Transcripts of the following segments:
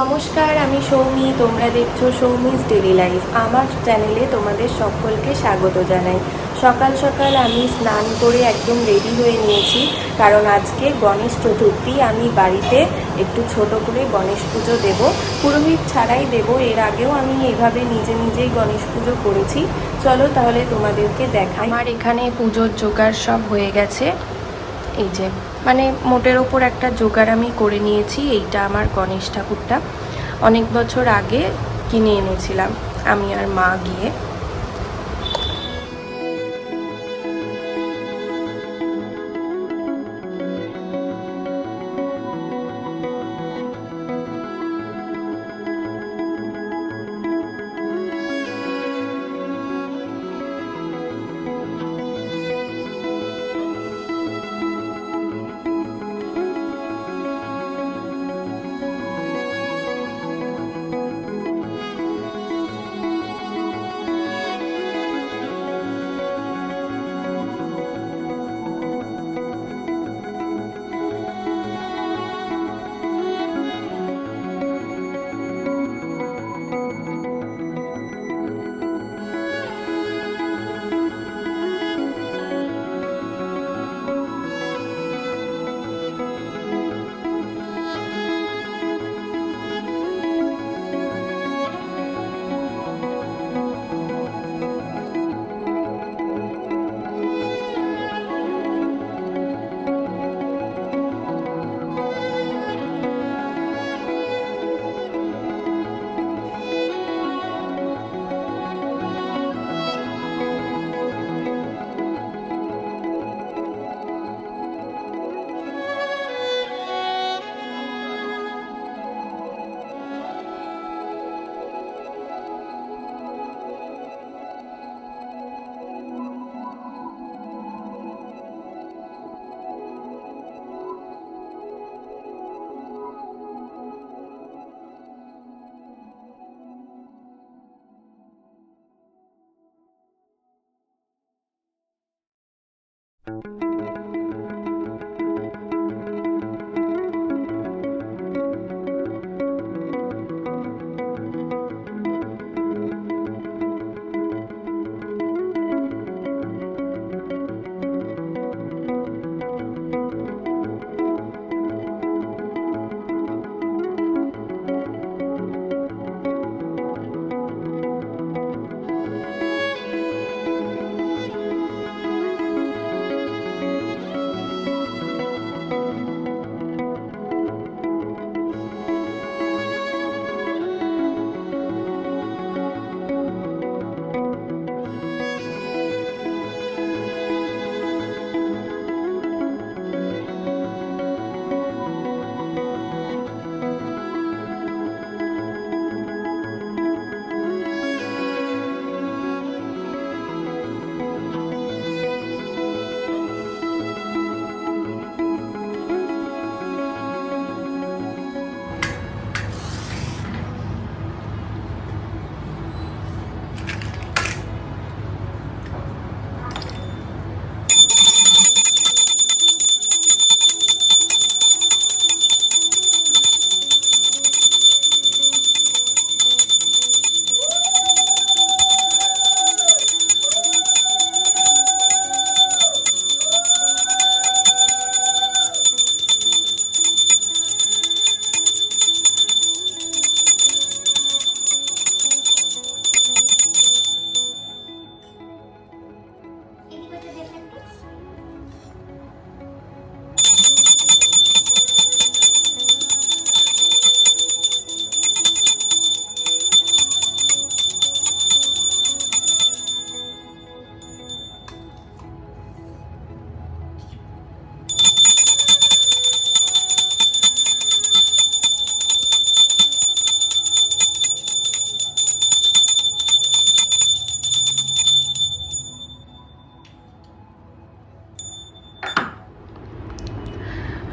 নমস্কার, আমি সৌমি, তোমরা দেখছ সৌমিস ডেলি লাইফ আমার চ্যানেলে তোমাদের সকলকে স্বাগত জানাই। সকাল সকাল আমি স্নান করে একদম রেডি হয়ে নিয়েছি, কারণ আজকে গণেশ চতুর্থী, আমি বাড়িতে একটু ছোট করে গণেশ পুজো দেব। পুরোহিত ছাড়াই দেব, এর আগেও আমি এভাবে নিজে নিজেই গণেশ পুজো করেছি। চলো তাহলে তোমাদেরকে দেখাই। আমার এখানে পুজোর জোগাড় সব হয়ে গেছে। এই যে মানে মোটের ওপর একটা জোগাড় আমি করে নিয়েছি, এইটা আমার গণেশ ঠাকুরটা। অনেক বছর আগে কিনে এনেছিলাম, আমি আর মা গিয়ে।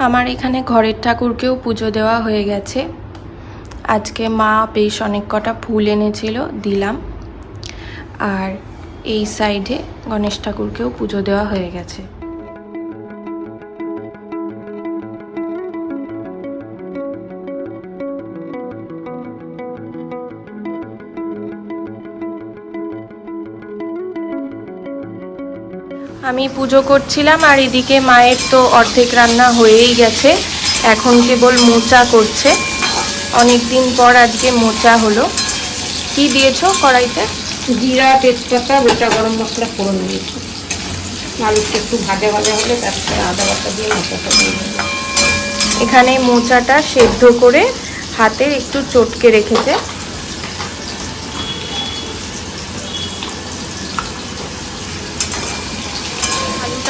আমার এখানে ঘরের ঠাকুরকেও পুজো দেওয়া হয়ে গেছে। আজকে মা বেশ অনেক কটা ফুল এনেছিল, দিলাম। আর এই সাইডে গণেশ ঠাকুরকেও পুজো দেওয়া হয়ে গেছে। আমি পুজো করছিলাম আর এদিকে মায়ের তো অর্ধেক রান্না হয়েই গেছে। এখন কেবল মোচা করছে। অনেক দিন পর আজকে মোচা হলো। কি দিয়েছ কড়াইতে? জিরা তেজপাতা গোটা গরম মশলা ফোড়ন দিয়েছি। আলুটা একটু ভাজা ভাজা হলে তারপরে আদা বাটা দিয়ে মশলাটা দিয়ে এখানে মোচাটা সেদ্ধ করে হাতে একটু চটকে রেখেছে।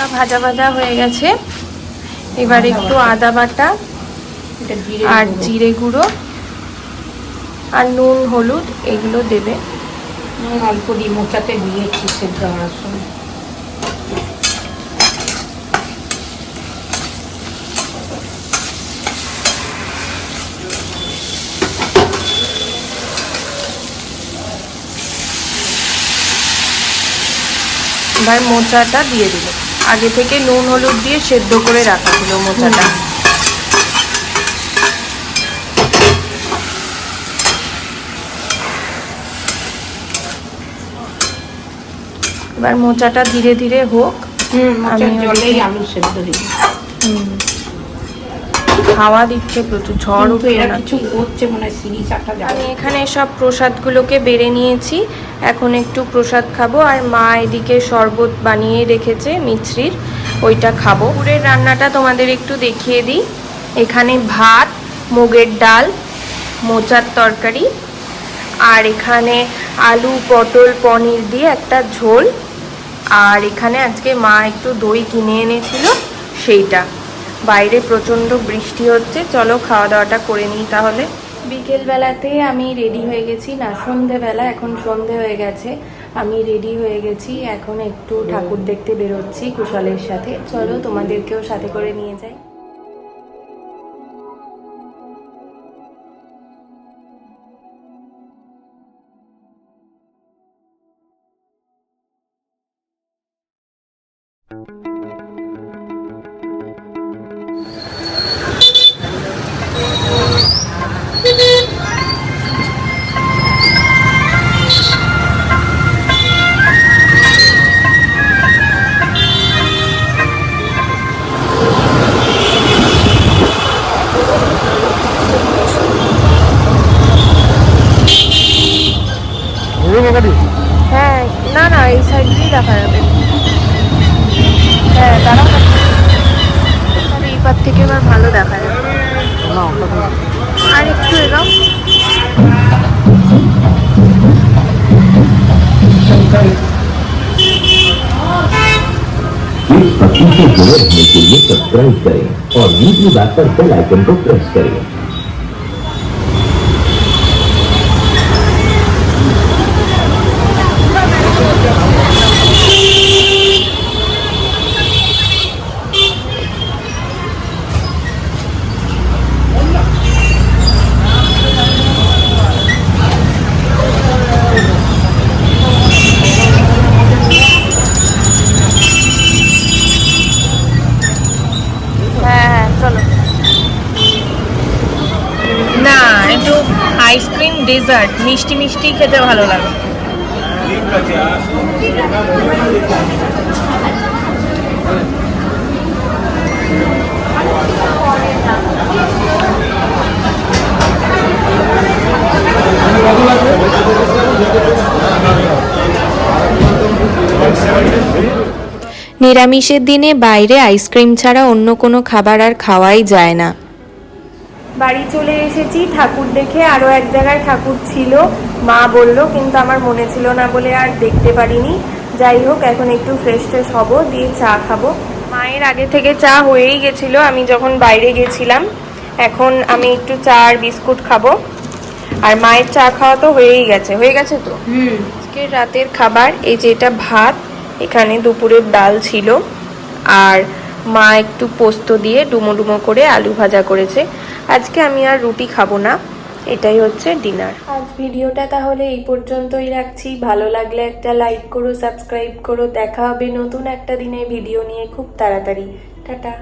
আলুটা ভাজা ভাজা হয়ে গেছে। এবার একটু আদা বাটা আর জিরে গুঁড়ো আর নুন হলুদ এগুলো দেবে। অল্প দিয়ে দিয়েছি সেদ্ধ হওয়ার সময়। এবার মোচাটা দিয়ে দিল। আগে থেকে নুন হলুদ দিয়ে সেদ্ধ করে রাখা ছিল মোচাটা। এবার মোচাটা ধীরে ধীরে হোক। হুম আমি জলেই আলু সেদ্ধ দিই হাওয়া দিচ্ছে প্রচুর ঝড় উঠে কিছু করছে মনে হয় সিঁড়ি চাটা আমি এখানে সব প্রসাদগুলোকে বেড়ে নিয়েছি। এখন একটু প্রসাদ খাব আর মা এদিকে শরবত বানিয়ে রেখেছে মিছরির ওইটা খাব। পুরের রান্নাটা তোমাদের একটু দেখিয়ে দিই। এখানে ভাত মুগের ডাল মোচার তরকারি আর এখানে আলু পটল পনির দিয়ে একটা ঝোল। আর এখানে আজকে মা একটু দই কিনে এনেছিল সেইটা। বাইরে প্রচণ্ড বৃষ্টি হচ্ছে। চলো খাওয়া দাওয়াটা করে নিই তাহলে। বিকেলবেলাতে আমি রেডি হয়ে গেছি। না, সন্ধেবেলা, এখন সন্ধে হয়ে গেছে। আমি রেডি হয়ে গেছি। এখন একটু ঠাকুর দেখতে বেরোচ্ছি কুশলের সাথে। চলো তোমাদেরকেও সাথে করে নিয়ে যাই। হ্যাঁ না না এই সাইড দিয়েই দেখা যাবে হ্যাঁ দাঁড়াও তাহলে এই পার থেকে এবার ভালো দেখা যাবে আর একটু এগাও इस पत्ती से जुड़े रहने के लिए सब्सक्राइब करें और वीडियो बैक पर बेल आइकन को प्रेस करें আইসক্রিম ডেজার্ট, মিষ্টি মিষ্টি খেতে ভালো লাগে। নিরামিষের দিনে বাইরে আইসক্রিম ছাড়া অন্য কোনো খাবার আর খাওয়াই যায় না। বাড়ি চলে এসেছি। ঠাকুর দেখে আরও এক জায়গায় ঠাকুর ছিল। মা বলল কিন্তু আমার মনে ছিল না বলে আর দেখতে পারিনি। যাই হোক এখন একটু ফ্রেশ ট্রেশ হব দিয়ে চা খাব। মায়ের আগে থেকে চা হয়েই গেছিল। আমি যখন বাইরে গেছিলাম এখন আমি একটু চা আর বিস্কুট খাব। আর মায়ের চা খাওয়া তো হয়েই গেছে। হয়ে গেছে তো? হুম। আজকের রাতের খাবার এই যে এটা ভাত এখানে দুপুরের ডাল ছিল। আর মা একটু পোস্ত দিয়ে ডুমো ডুমো করে আলু ভাজা করেছে। আজকে আমি আর রুটি খাব না, এটাই হচ্ছে ডিনার। আজ ভিডিওটা তাহলে এই পর্যন্তই রাখছি। ভালো লাগলে একটা লাইক করো, সাবস্ক্রাইব করো। দেখা হবে নতুন একটা দিনে ভিডিও নিয়ে খুব তাড়াতাড়ি। টাটা।